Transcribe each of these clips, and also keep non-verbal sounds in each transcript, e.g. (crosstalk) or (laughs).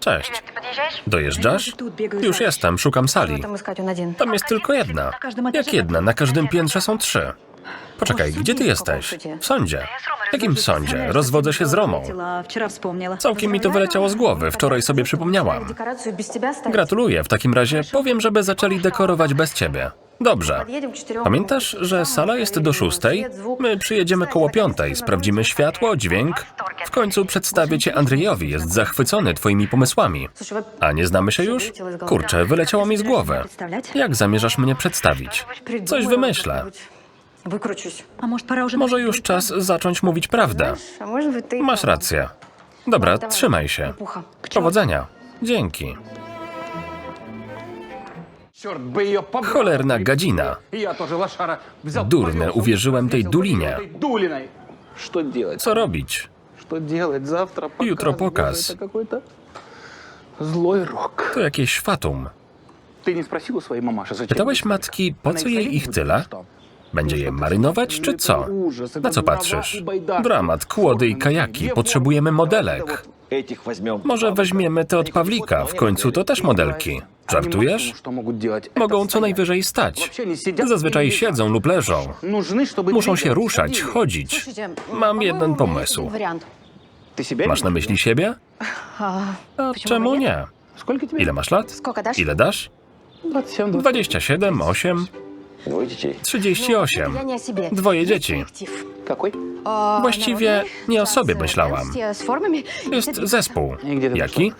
Cześć. Dojeżdżasz? Już jestem, szukam sali. Tam jest tylko jedna. Jak jedna? Na każdym piętrze są trzy. Poczekaj, gdzie ty jesteś? W sądzie. Jakim sądzie? Rozwodzę się z Romą. Całkiem mi to wyleciało z głowy, wczoraj sobie przypomniałam. Gratuluję, w takim razie powiem, żeby zaczęli dekorować bez ciebie. Dobrze. Pamiętasz, że sala jest do szóstej? My przyjedziemy koło piątej, sprawdzimy światło, dźwięk. W końcu przedstawię cię Andrzejowi, jest zachwycony twoimi pomysłami. A nie znamy się już? Kurczę, wyleciało mi z głowy. Jak zamierzasz mnie przedstawić? Coś wymyślę. Może już czas zacząć mówić prawdę. Masz rację. Dobra, trzymaj się. Powodzenia. Dzięki. Cholerna gadzina. Durne, uwierzyłem tej dulinie. Co robić? Jutro pokaz. To jakieś fatum. Pytałeś matki, po co jej ich tyle? Będzie je marynować, czy co? Na co patrzysz? Dramat, kłody i kajaki. Potrzebujemy modelek. Może weźmiemy te od Pawlika. W końcu to też modelki. Żartujesz? Mogą co najwyżej stać. Zazwyczaj siedzą lub leżą. Muszą się ruszać, chodzić. Mam jeden pomysł. Masz na myśli siebie? A czemu nie? Ile masz lat? Ile dasz? 27, 8, 38. Dwoje dzieci. Właściwie nie o sobie myślałam. Jest zespół. Jaki?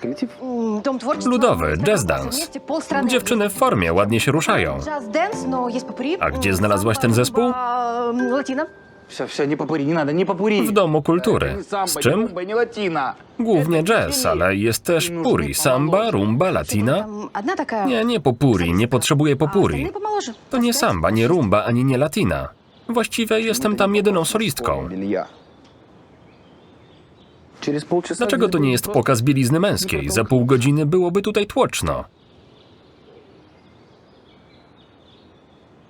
Ludowy, jazz dance. Dziewczyny w formie ładnie się ruszają. A gdzie znalazłaś ten zespół? W Domu Kultury. Z czym? Głównie jazz, ale jest też puri, samba, rumba, latina. Nie, nie popuri, nie potrzebuję popuri. To nie samba, nie rumba, ani nie latina. Właściwie jestem tam jedyną solistką. Dlaczego to nie jest pokaz bielizny męskiej? Za pół godziny byłoby tutaj tłoczno.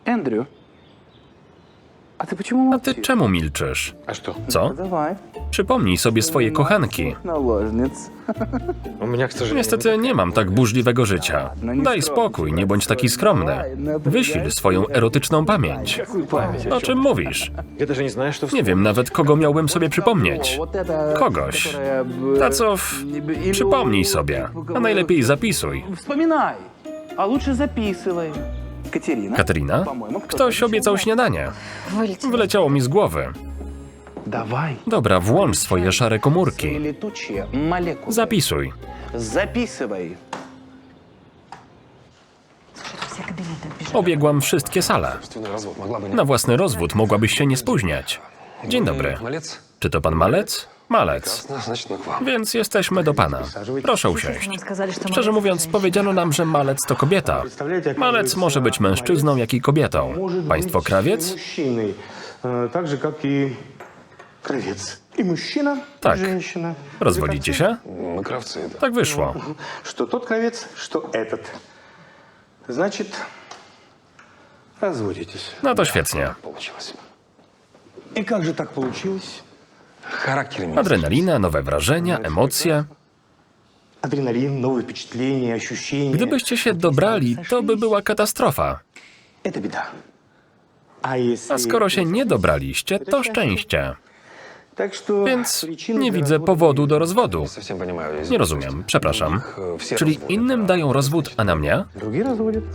Andrew, a ty A ty czemu milczysz? Co? Давай. Przypomnij sobie swoje kochanki. Наложниц. У меня, к сожалению, Niestety nie mam tak burzliwego życia. Daj spokój, nie bądź taki skromny. Wysil swoją erotyczną pamięć. Какую память? O czym mówisz? Я даже не знаю, что Nie wiem nawet, kogo miałbym sobie przypomnieć. Вот это, Kogoś. которая, б, Tacow, или- przypomnij sobie, a najlepiej zapisuj. Вспоминай, а лучше записывай. Катерина. Katerina? По-моему, Ktoś obiecał śniadanie. Вылетело. Wyleciało mi z głowy. Dawaj. Dobra, włącz swoje szare komórki. Zapisuj. Zapisywaj. Obiegłam wszystkie sale. Na własny rozwód mogłabyś się nie spóźniać. Dzień dobry. Czy to pan Malec? Malec. Więc jesteśmy do pana. Proszę usiąść. Szczerze mówiąc, powiedziano nam, że Malec to kobieta. Malec może być mężczyzną, jak i kobietą. Państwo krawiec? Także jak i кровец. И мужчина, Так. и женщина. Rozwodzicie się? Мы кравцы, да. Tak wyszło. Что тот кровец, что этот. Значит, разводитесь. No to świetnie. Получилось. И как же так получилось? Характер имеет. Adrenalina, nowe wrażenia, emocje. Адреналин, новые впечатления, ощущения. Gdybyście się dobrali, to by była katastrofa. Это беда. А если... A skoro się nie dobraliście, to szczęście. Więc nie widzę powodu do rozwodu. Nie rozumiem, przepraszam. Czyli innym dają rozwód, a na mnie?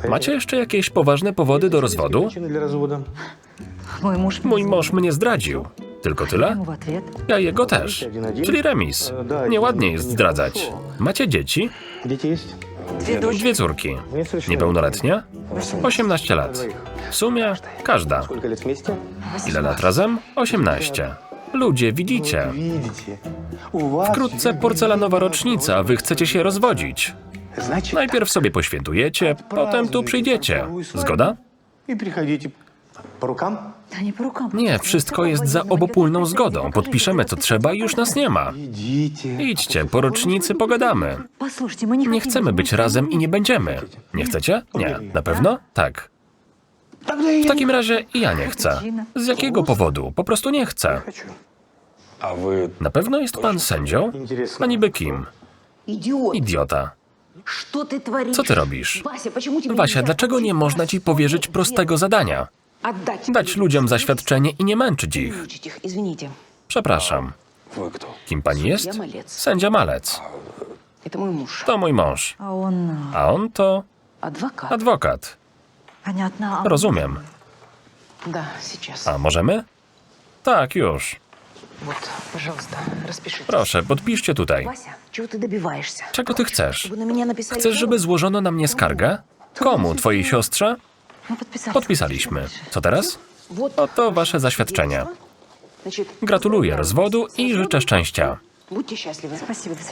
Macie jeszcze jakieś poważne powody do rozwodu? Mój mąż mnie zdradził. Tylko tyle? Ja jego też. Czyli remis. Nieładnie jest zdradzać. Macie dzieci? Dwie córki. Niepełnoletnie? 18 lat. W sumie każda. Ile lat razem? 18. Ludzie, widzicie. Wkrótce porcelanowa rocznica, wy chcecie się rozwodzić. Najpierw sobie poświętujecie, potem tu przyjdziecie. Zgoda? Nie, wszystko jest za obopólną zgodą. Podpiszemy co trzeba i już nas nie ma. Idźcie, po rocznicy pogadamy. Nie chcemy być razem i nie będziemy. Nie chcecie? Nie. Na pewno? Tak. W takim razie i ja nie chcę. Z jakiego powodu? Po prostu nie chcę. Na pewno jest pan sędzią? A niby kim? Idiota. Co ty robisz? Wasia, dlaczego nie można ci powierzyć prostego zadania? Dać ludziom zaświadczenie i nie męczyć ich. Przepraszam. Kim pani jest? Sędzia Malec. To mój mąż. A on to... Adwokat. Rozumiem. A możemy? Tak, już. Proszę, podpiszcie tutaj. Czego ty chcesz? Chcesz, żeby złożono na mnie skargę? Komu? Twojej siostrze? Podpisaliśmy. Co teraz? Oto wasze zaświadczenie. Gratuluję rozwodu i życzę szczęścia.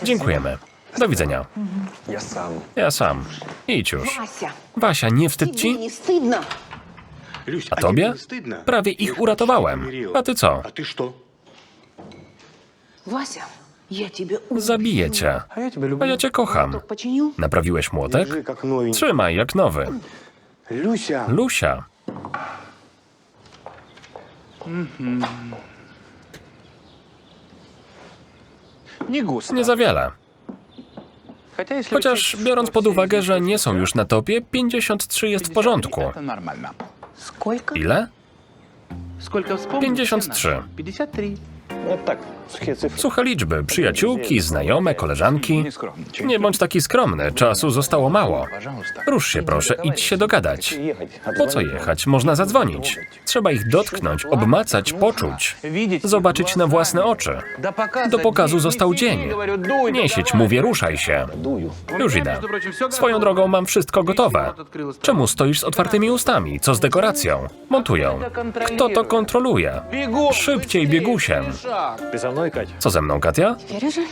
Dziękujemy. Do widzenia. Я сам. Ja sam. Idź już. Вася, Wasia, nie wstyd тебе ci? не стыдно? Люсь, A тебе tobie? не стыдно? Prawie ich uratowałem. A ty co? А ты что? Вася, я тебе убью. Zabiję cię. А я тебя люблю. A ja cię kocham. Моток починил? Naprawiłeś młotek? Держи, как новенький. Trzymaj jak nowy. Люся, Lusia. Не густо. Nie za wiele. Chociaż biorąc pod uwagę, że nie są już na topie, 53 jest w porządku. Ile? 53. E, tak, suche cyfry. Suche liczby, przyjaciółki, znajome, koleżanki. Nie bądź taki skromny, czasu zostało mało. Rusz się proszę, idź się dogadać. Po co jechać? Można zadzwonić. Trzeba ich dotknąć, obmacać, poczuć, zobaczyć na własne oczy. Do pokazu został dzień. Nie sieć, mówię, ruszaj się. Już idę. Swoją drogą mam wszystko gotowe. Czemu stoisz z otwartymi ustami? Co z dekoracją? Montują. Kto to kontroluje? Szybciej, biegusiem. Co ze mną, Katia?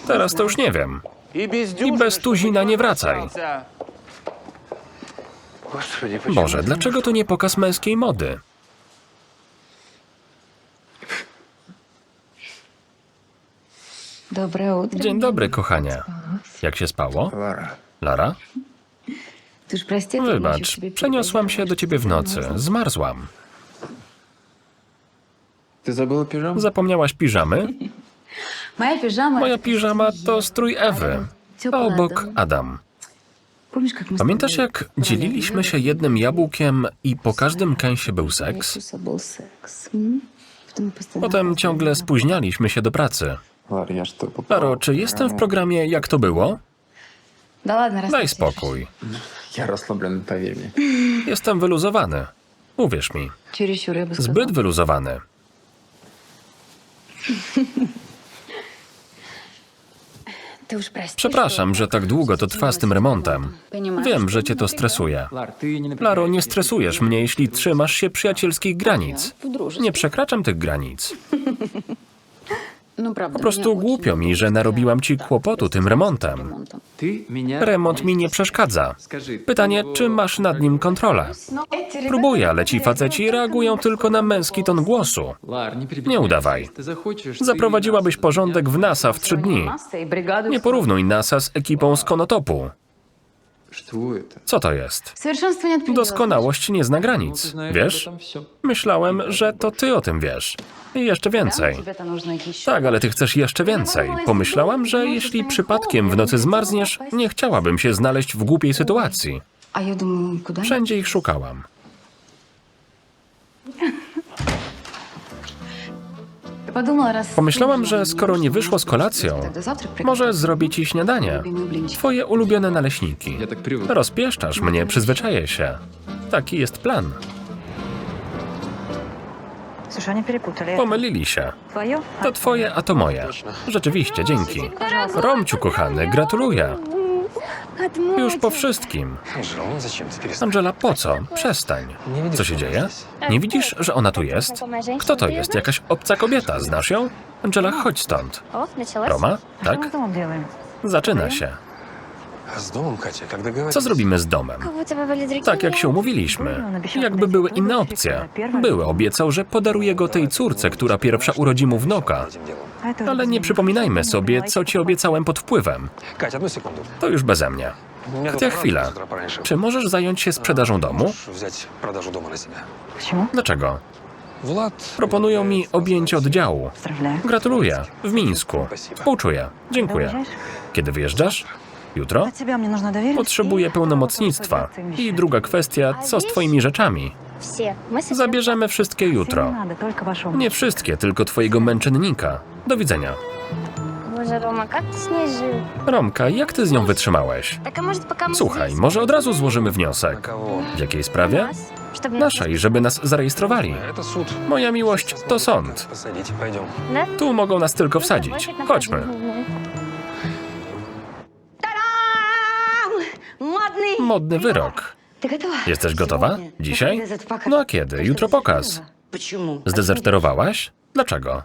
Teraz to już nie wiem. I bez tuzina nie wracaj. Boże, dlaczego to nie pokaz męskiej mody? Dzień dobry, kochania. Jak się spało? Lara? Wybacz, przeniosłam się do ciebie w nocy. Zmarzłam. Ty piżamę? Zapomniałaś piżamy? (laughs) Moja piżama... Moja piżama to strój Ewy, a obok Adam. Pamiętasz, jak dzieliliśmy się jednym jabłkiem i po każdym kęsie był seks? Potem ciągle spóźnialiśmy się do pracy. Laro, czy jestem w programie Jak to było? Daj spokój. Ja. Jestem wyluzowany. Uwierz mi. Zbyt wyluzowany. (laughs) Przepraszam, że tak długo to trwa z tym remontem. Wiem, że cię to stresuje. Laro, nie stresujesz mnie, jeśli trzymasz się przyjacielskich granic. Nie przekraczam tych granic. (laughs) Po prostu głupio mi, że narobiłam ci kłopotu tym remontem. Remont mi nie przeszkadza. Pytanie, czy masz nad nim kontrolę? Próbuję, ale ci faceci reagują tylko na męski ton głosu. Nie udawaj. Zaprowadziłabyś porządek w NASA w trzy dni. Nie porównuj NASA z ekipą z Konotopu. Co to jest? Doskonałość nie zna granic, wiesz? Myślałem, że to ty o tym wiesz. I jeszcze więcej. Tak, ale ty chcesz jeszcze więcej. Pomyślałam, że jeśli przypadkiem w nocy zmarzniesz, nie chciałabym się znaleźć w głupiej sytuacji. Wszędzie ich szukałam. (laughs) Pomyślałam, że skoro nie wyszło z kolacją, może zrobię ci śniadanie. Twoje ulubione naleśniki. Rozpieszczasz mnie, przyzwyczaję się. Taki jest plan. Pomylili się. To twoje, a to moje. Rzeczywiście, dzięki. Romciu, kochany, gratuluję. Już po wszystkim. Angela, po co? Przestań. Co się dzieje? Nie widzisz, że ona tu jest? Kto to jest? Jakaś obca kobieta. Znasz ją? Angela, chodź stąd. Roma? Tak? Zaczyna się. Co zrobimy z domem? Tak jak się umówiliśmy. Jakby były inne opcje. Były obiecał, że podaruje go tej córce, która pierwsza urodzi mu wnuka. Ale nie przypominajmy sobie, co ci obiecałem pod wpływem. To już beze mnie. Katia, chwilę. Czy możesz zająć się sprzedażą domu? Dlaczego? Proponują mi objęcie oddziału. Gratuluję. W Mińsku. Współczuję. Dziękuję. Kiedy wyjeżdżasz? Jutro? Potrzebuję pełnomocnictwa. I druga kwestia, co z twoimi rzeczami? Zabierzemy wszystkie jutro. Nie wszystkie, tylko twojego męczennika. Do widzenia. Boże, jak ty? Romka, jak ty z nią wytrzymałeś? Słuchaj, może od razu złożymy wniosek. W jakiej sprawie? Naszej, żeby nas zarejestrowali. Moja miłość to sąd. Tu mogą nas tylko wsadzić. Chodźmy. Modny wyrok. Jesteś gotowa? Dzisiaj? No a kiedy? Jutro pokaz. Zdezerterowałaś? Dlaczego?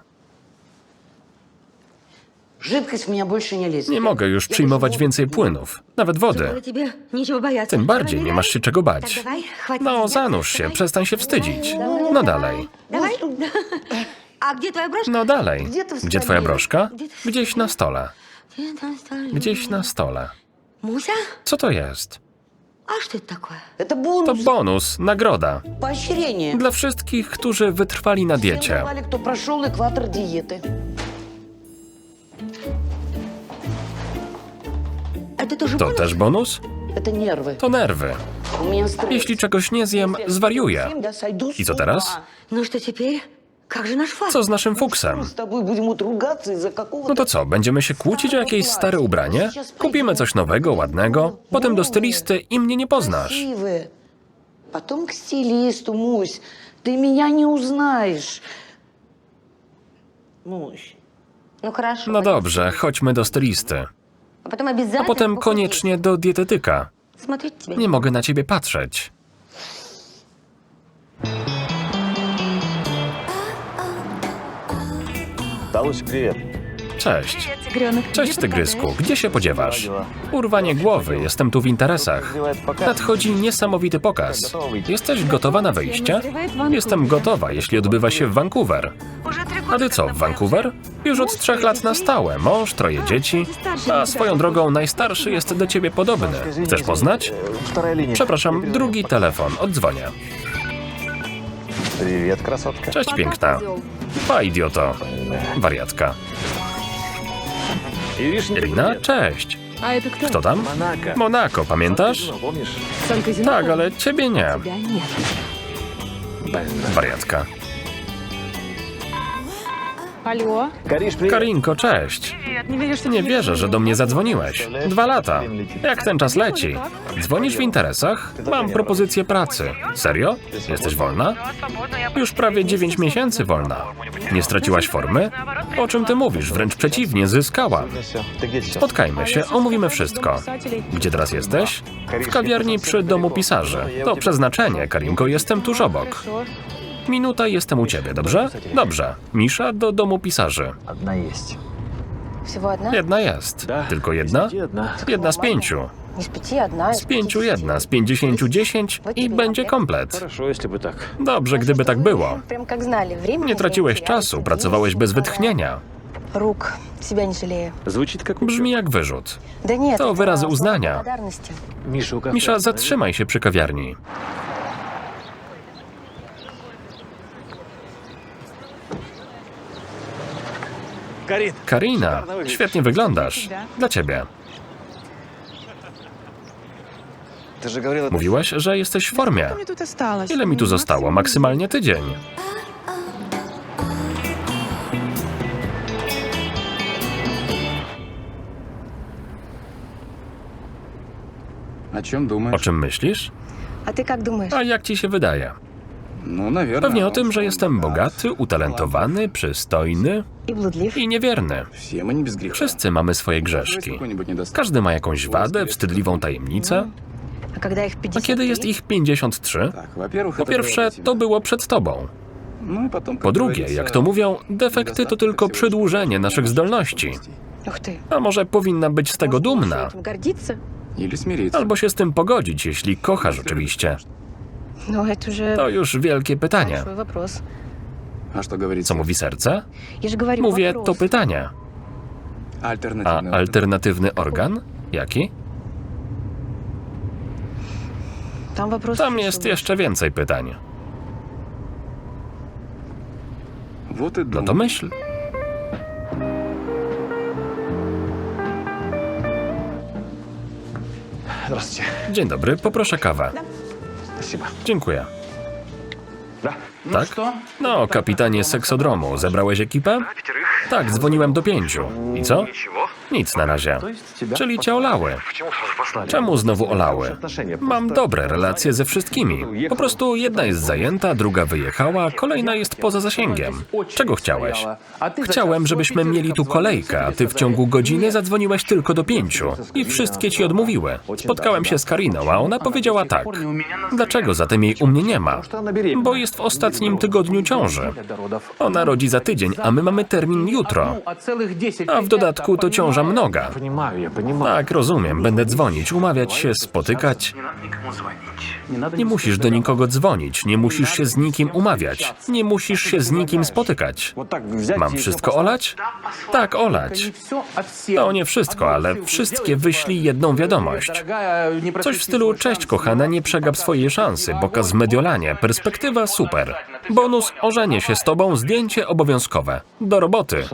Nie mogę już przyjmować więcej płynów, nawet wody. Tym bardziej nie masz się czego bać. No, zanurz się, przestań się wstydzić. No dalej. (laughs) No dalej. Gdzie twoja broszka? Gdzieś na stole. Gdzieś na stole. Муся? Co to jest? А что это такое? Это To bonus, nagroda. Поощрение. Dla wszystkich, którzy wytrwali na diecie. кто прошел экватор диеты. Это тоже To бонус? też bonus? Это нервы. To nerwy. У меня стресс. Jeśli czegoś nie zjem, zwariuję. Я сойду с I co ума. teraz? Ну что теперь? Как же наш факт? Co z naszym fuksem? С тобой будем вот ругаться из-за какого-то... No to co, będziemy się kłócić o jakieś stare ubranie? Kupimy coś nowego, ładnego, potem do stylisty i mnie nie poznasz. Красивые. Потом к стилисту, Мусь. Ты меня не узнаешь. Мусь. Ну хорошо. No dobrze, chodźmy do stylisty. А потом обязательно A potem похудеть. koniecznie do dietetyka. Смотреть тебя. Nie mogę na ciebie patrzeć. Далусь, привет. Cześć. Cześć, tygrysku. Gdzie się podziewasz? Urwanie głowy, jestem tu w interesach. Nadchodzi niesamowity pokaz. Jesteś gotowa na wyjście? Jestem gotowa, jeśli odbywa się w Vancouver. A ty co, w Vancouver? Już od trzech lat na stałe. Mąż, troje dzieci. A swoją drogą najstarszy jest do ciebie podobny. Chcesz poznać? Вторая линия. Przepraszam, drugi telefon. Odzwonię. Привет, красотка. Cześć, piękna. Pa, idioto. Wariatka. И видишь, не Irina, cześć. Kto tam? Монако. Monako, pamiętasz? Ну, помнишь? Tak, ale ciebie nie. Wariatka. Halo? Karinko, cześć. Nie wierzę, że do mnie zadzwoniłeś. Dwa lata. Jak ten czas leci? Dzwonisz w interesach? Mam propozycję pracy. Serio? Jesteś wolna? Już prawie 9 miesięcy wolna. Nie straciłaś formy? O czym ty mówisz? Wręcz przeciwnie, zyskałam. Spotkajmy się, omówimy wszystko. Gdzie teraz jesteś? W kawiarni przy domu pisarzy. To przeznaczenie, Karinko, jestem tuż obok. Minuta i jestem u ciebie, dobrze? Dobrze. Misza do domu pisarzy. Одна есть. Всего одна? Jedna jest. Tylko jedna? Где одна? Jedna z pięciu. Не с пяти одна. Z pięciu jedna, z pięćdziesięciu dziesięć i będzie komplet. Хорошо, если бы так. Dobrze, gdyby tak było. Прям как знали. Времени Nie traciłeś czasu, pracowałeś bez wytchnienia. Рук. Себя не жалею. Звучит как Brzmi jak wyrzut. Да нет. To это wyrazy слова uznania. благодарности. Миша, у кафе. Misza, zatrzymaj się przy kawiarni. Karina, świetnie wyglądasz. Dla ciebie. ты же говорила... Mówiłaś, że jesteś w formie. Ile mi tu zostało? Maksymalnie tydzień. О чем O думаешь? czym myślisz? А ты как думаешь? A jak ci się wydaje? Ну, наверное. Pewnie o tym, że jestem bogaty, utalentowany, przystojny И блудлив. i niewierny. Все мы не без греха. Wszyscy mamy swoje Есть grzeszki. какой-нибудь недостаток? Każdy ma jakąś wadę, wstydliwą tajemnicę. А когда их A 53? kiedy jest ich 53? Так, во-первых, Po это pierwsze, было to było przed tobą. Ну и потом, как Po drugie, говорится, jak to mówią, defekty to tylko przedłużenie naszych zdolności. Ух ты. A może powinna być z tego dumna? Этим гордиться? Или смириться. Albo się z tym pogodzić, jeśli kochasz oczywiście. Ну, это уже To już wielkie pytanie. большой вопрос. Co mówi serce? Mówię, to pytania. A alternatywny organ? Jaki? Tam jest jeszcze więcej pytań. No to myśl. Dzień dobry, poproszę kawę. Dziękuję. Tak? No, kapitanie seksodromu, zebrałeś ekipę? Tak, dzwoniłem do pięciu. I co? Nic na razie. Czyli cię olały. Czemu znowu olały? Mam dobre relacje ze wszystkimi. Po prostu jedna jest zajęta, druga wyjechała, kolejna jest poza zasięgiem. Czego chciałeś? Chciałem, żebyśmy mieli tu kolejkę, a ty w ciągu godziny zadzwoniłeś tylko do pięciu i wszystkie ci odmówiły. Spotkałem się z Kariną, a ona powiedziała tak. Dlaczego zatem jej u mnie nie ma? Bo jest w ostatnim tygodniu ciąży. Ona rodzi za tydzień, a my mamy termin jutro. A w dodatku to ciąża męża mnoga. Tak, rozumiem. Będę dzwonić, umawiać się, spotykać. Nie musisz do nikogo dzwonić, nie musisz się z nikim umawiać, nie musisz się z nikim spotykać. Mam wszystko olać? Tak, olać. To nie wszystko, ale wszystkie wyślij jedną wiadomość. Coś w stylu, cześć kochana, nie przegap swojej szansy, pokaz w Mediolanie, perspektywa super. Bonus, ożenie się z tobą, zdjęcie obowiązkowe. Do roboty.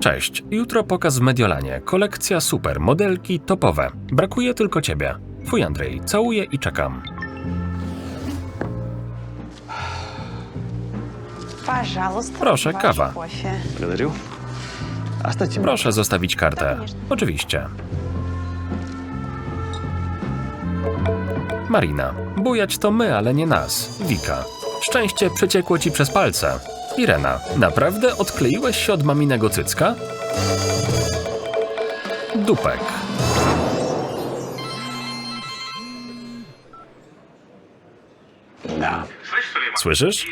Cześć, jutro pokaz w Mediolanie, kolekcja super, modelki topowe. Brakuje tylko ciebie. Twój Andrzej, całuję i czekam. Proszę, kawa. Благодарю. Оставьте Proszę zostawić kartę. Oczywiście. Marina. Bujać to my, ale nie nas. Wika. Szczęście przeciekło ci przez palce. Irena, naprawdę odkleiłeś się od maminego cycka? Dupek. Słyszysz?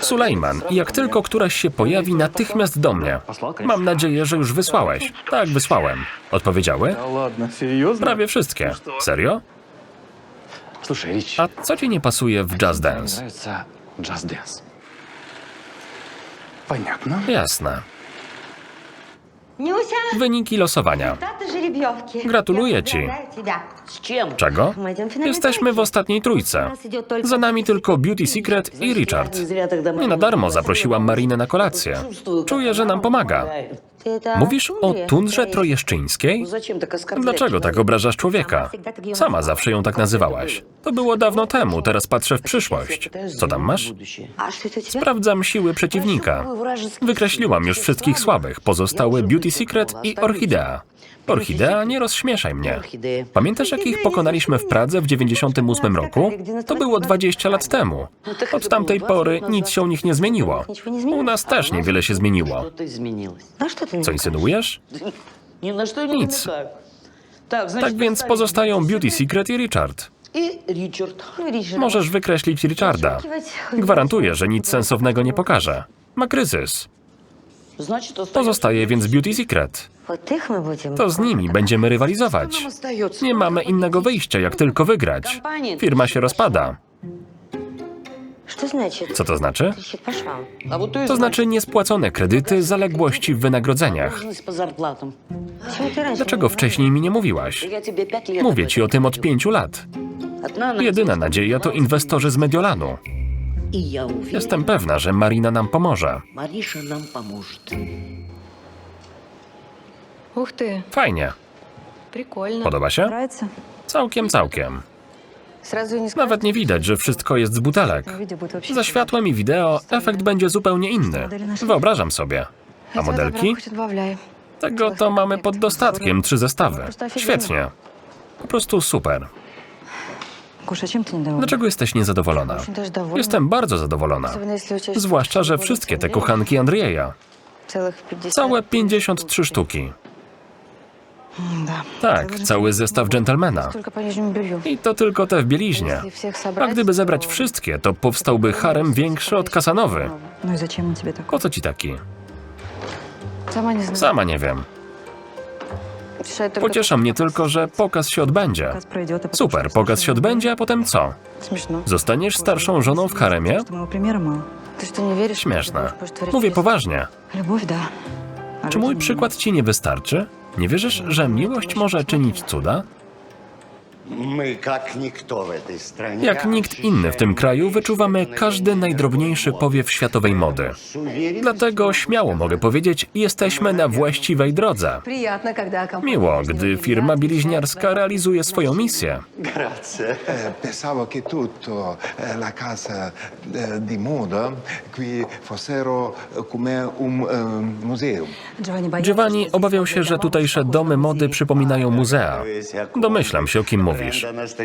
Sulejman, jak tylko któraś się pojawi, natychmiast do mnie. Mam nadzieję, że już wysłałeś. Tak, wysłałem. Odpowiedziały? No Prawie wszystkie. Serio? A co ci nie pasuje w Jazz Dance? Jazz Dance. Понятно. Jasne. Нюся, Wyniki losowania. результаты жеребьевки. Gratuluję Я ci. поздравляю тебя. С чем? Czego? Мы идем в финальный Jesteśmy w турнир. ostatniej trójce. Za nami tylko Beauty Secret i Richard. Nie na darmo zaprosiłam Marinę na kolację. Czuję, że nam pomaga. Mówisz o tundrze trojeszczyńskiej? Dlaczego tak obrażasz człowieka? Sama zawsze ją tak nazywałaś. To było dawno temu, teraz patrzę w przyszłość. Co tam masz? Sprawdzam siły przeciwnika. Wykreśliłam już wszystkich słabych. Pozostały Beauty Secret i Orchidea. Orchidea, nie rozśmieszaj mnie. Pamiętasz, jak ich pokonaliśmy w Pradze w 98 roku? To było 20 lat temu. Od tamtej pory nic się u nich nie zmieniło. U nas też niewiele się zmieniło. Co insynuujesz? Nic. Tak więc pozostają Beauty Secret i Richard. Możesz wykreślić Richarda. Gwarantuję, że nic sensownego nie pokaże. Ma kryzys. Pozostaje więc Beauty Secret. To z nimi będziemy rywalizować. Nie mamy innego wyjścia, jak tylko wygrać. Firma się rozpada. Co to znaczy? To znaczy niespłacone kredyty, zaległości w wynagrodzeniach. Dlaczego wcześniej mi nie mówiłaś? Mówię ci o tym od pięciu lat. Jedyna nadzieja to inwestorzy z Mediolanu. Jestem pewna, że Marina nam pomoże. Fajnie. Podoba się? Całkiem, całkiem. Nawet nie widać, że wszystko jest z butelek. Ze światłem i wideo efekt będzie zupełnie inny. Wyobrażam sobie. A modelki? Tego to mamy pod dostatkiem trzy zestawy. Świetnie. Po prostu super. Dlaczego jesteś niezadowolona? Jestem bardzo zadowolona. Zwłaszcza, że wszystkie te kochanki Andrieja. Całe 53 sztuki. Tak, cały zestaw dżentelmena. I to tylko te w bieliźnie. A gdyby zebrać wszystkie, to powstałby harem większy od kasanowy. Po co ci taki? Sama nie wiem. Pociesza mnie tylko, że pokaz się odbędzie. Super, pokaz się odbędzie, a potem co? Zostaniesz starszą żoną w haremie? Śmieszne. Mówię poważnie. Czy mój przykład ci nie wystarczy? Nie wierzysz, że miłość może czynić cuda? My, jak nikt w tej stronie. Jak nikt inny w tym kraju, wyczuwamy każdy najdrobniejszy powiew światowej mody. Dlatego śmiało mogę powiedzieć, jesteśmy na właściwej drodze. Miło, gdy firma bliźniarska realizuje swoją misję. Eh, pensavo che tutto eh, la casa eh, di moda qui fossero come un. Giovanni obawiał się, że tutejsze domy mody przypominają muzea. Domyślam się, o kim mówię.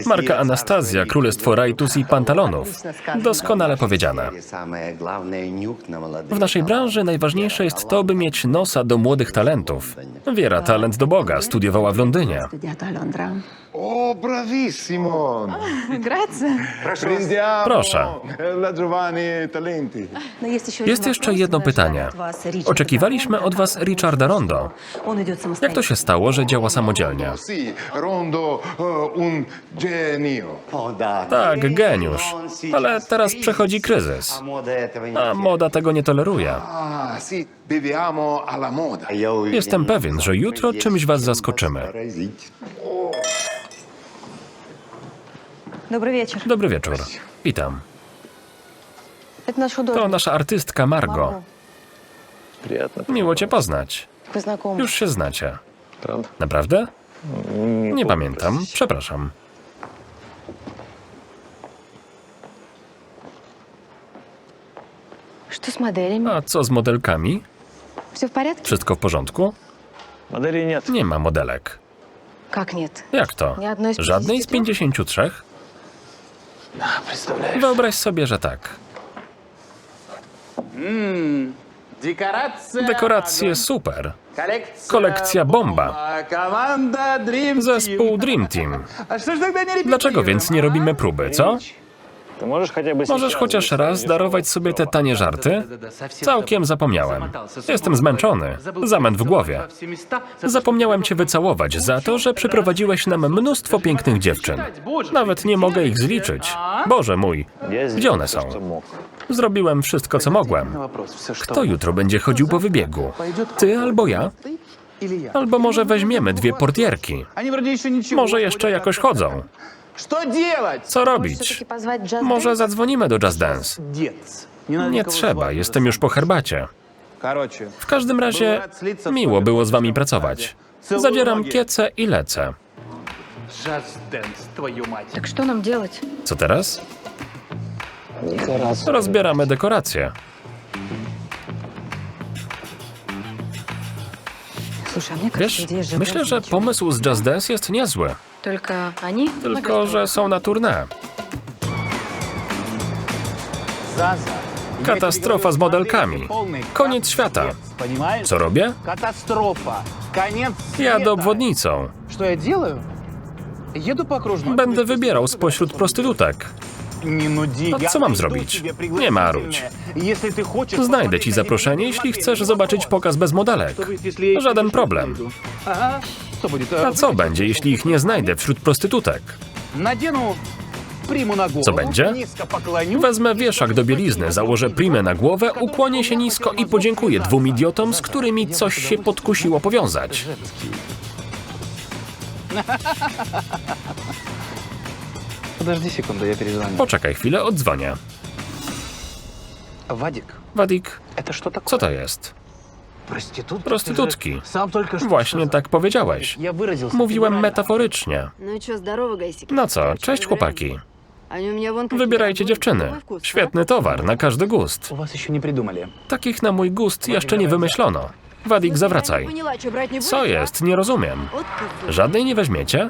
Marka Anastazja, Królestwo Rajtus i Pantalonów. Doskonale powiedziane. W naszej branży najważniejsze jest to, by mieć nosa do młodych talentów. Wiera, talent do Boga, studiowała w Londynie. O, bravissimo! (laughs) Grazie. Prendiamo Proszę. la Talenti. Jest jeszcze jedno pytanie. Oczekiwaliśmy od Was Richarda Rondo. Jak to się stało, że działa samodzielnie? Rondo eh, un genio. Tak, geniusz. Ale teraz przechodzi kryzys. A moda tego nie toleruje. Ah, Jestem pewien, że jutro czymś Was zaskoczymy. Dobry wieczór. Dobry wieczór. Witam. To nasza artystka Margo. Miło cię poznać. Już się znacie. Naprawdę? Nie pamiętam. Przepraszam. A co z modelkami? Wszystko w porządku? Nie ma modelek. Jak to? Żadnej z 53? Wyobraź sobie, że tak. Dekoracje super. Kolekcja bomba. Zespół Dream Team. Dlaczego więc nie robimy próby, co? Możesz chociaż raz darować sobie te tanie żarty? Całkiem zapomniałem. Jestem zmęczony. Zamęt w głowie. Zapomniałem cię wycałować za to, że przyprowadziłeś nam mnóstwo pięknych dziewczyn. Nawet nie mogę ich zliczyć. Boże mój, gdzie one są? Zrobiłem wszystko, co mogłem. Kto jutro będzie chodził po wybiegu? Ty albo ja? Albo może weźmiemy dwie portierki. Może jeszcze jakoś chodzą. Что делать? Co robić? Все-таки позвать джаз Może zadzwonimy do Jazz Dance. Дец. Не, надо Nie никого trzeba, звать. jestem już po herbacie. Короче. W każdym razie miło było z wami pracować. Zadzieram kiece i lecę. Jazz dance, твою мать. Так что нам делать? Co teraz? Rozbieramy dekoracje. Слушай, а мне Wiesz, кажется, идея же myślę, że pomysł z Jazz Dance jest niezły. Только они? Tylko, że są na tournée. Заза. Katastrofa z modelkami. Koniec świata. Понимаешь? Co robię? Катастрофа. Конец Jadę света. obwodnicą. Что я делаю? Еду по окружной. Będę wybierał spośród prostytutek. Не нуди. A Я co mam найду zrobić? тебе Nie marudź. пригласительное. Если ты хочешь Znajdę ci посмотреть zaproszenie, на jeśli них, chcesz не zobaczyć вопрос. pokaz bez modelek. То есть, если я Żaden их problem. A co będzie, jeśli ich nie znajdę wśród prostytutek? Co będzie? Wezmę wieszak do bielizny, założę primę na głowę, ukłonię się nisko i podziękuję dwóm idiotom, z którymi coś się podkusiło powiązać. (laughs) Poczekaj chwilę, odzwonię. Wadik, co to jest? Prostytutki. Właśnie tak powiedziałeś. Mówiłem metaforycznie. No co, cześć chłopaki. Wybierajcie dziewczyny. Świetny towar, na każdy gust. Takich na mój gust jeszcze nie wymyślono. Wadik, zawracaj. Co jest? Nie rozumiem. Żadnej nie weźmiecie?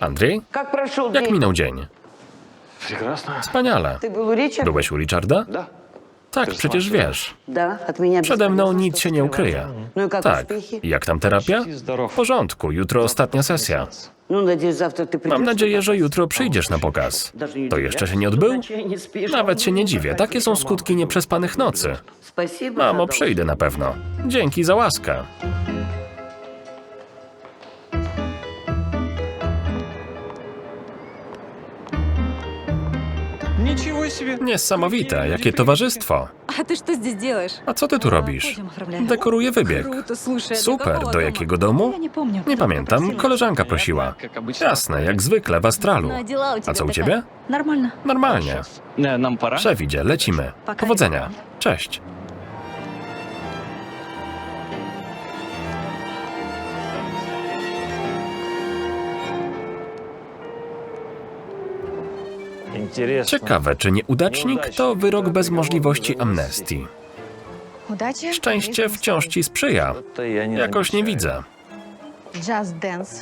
Andrzej? Jak minął dzień? Wspaniale. Byłeś u Richarda? Tak, przecież wiesz. Przede mną nic się nie ukryje. Tak. Jak tam terapia? W porządku, jutro ostatnia sesja. Mam nadzieję, że jutro przyjdziesz na pokaz. To jeszcze się nie odbył? Nawet się nie dziwię. Takie są skutki nieprzespanych nocy. Mamo, przyjdę na pewno. Dzięki za łaskę. Niesamowite, jakie towarzystwo. А ты что здесь делаешь? A co ty tu robisz? Dekoruję wybieg. Круто, слушай. а до Super, какого do дома? jakiego domu? Я не помню. Nie pamiętam, koleżanka prosiła. Как обычно. Jasne, jak zwykle w astralu. Ну, а дела у тебя A co u как? ciebie? Нормально. Normalnie. Э, Нам пора? Szef idzie, lecimy. Powodzenia. Cześć. Ciekawe, czy nieudacznik to wyrok bez możliwości amnestii. Szczęście wciąż ci sprzyja. Jakoś nie widzę.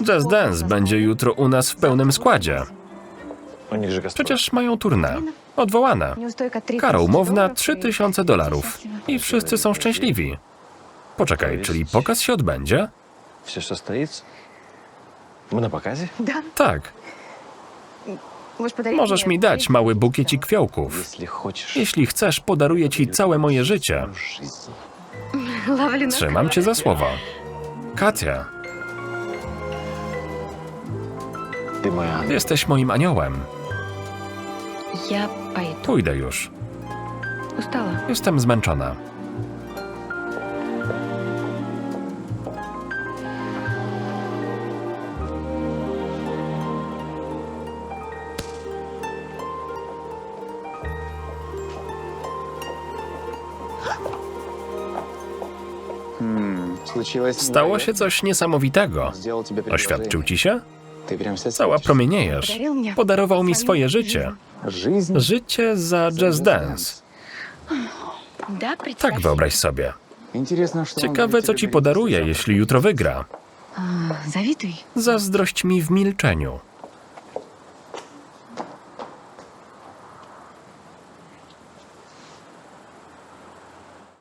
Jazz Dance będzie jutro u nas w pełnym składzie. Przecież mają turnę. Odwołane. Kara umowna 3000 dolarów. I wszyscy są szczęśliwi. Poczekaj, czyli pokaz się odbędzie? My na pokazie? Tak. Możesz mi dać mały bukiecik kwiałków. Jeśli chcesz, podaruję ci całe moje życie. Trzymam cię za słowo. Katia. Jesteś moim aniołem. Pójdę już. Jestem zmęczona. Stało się coś niesamowitego. Oświadczył ci się? Cała promieniejesz. Podarował mi swoje życie. Życie za jazz dance. Tak wyobraź sobie. Ciekawe, co ci podaruje, jeśli jutro wygra. Zazdrość mi w milczeniu.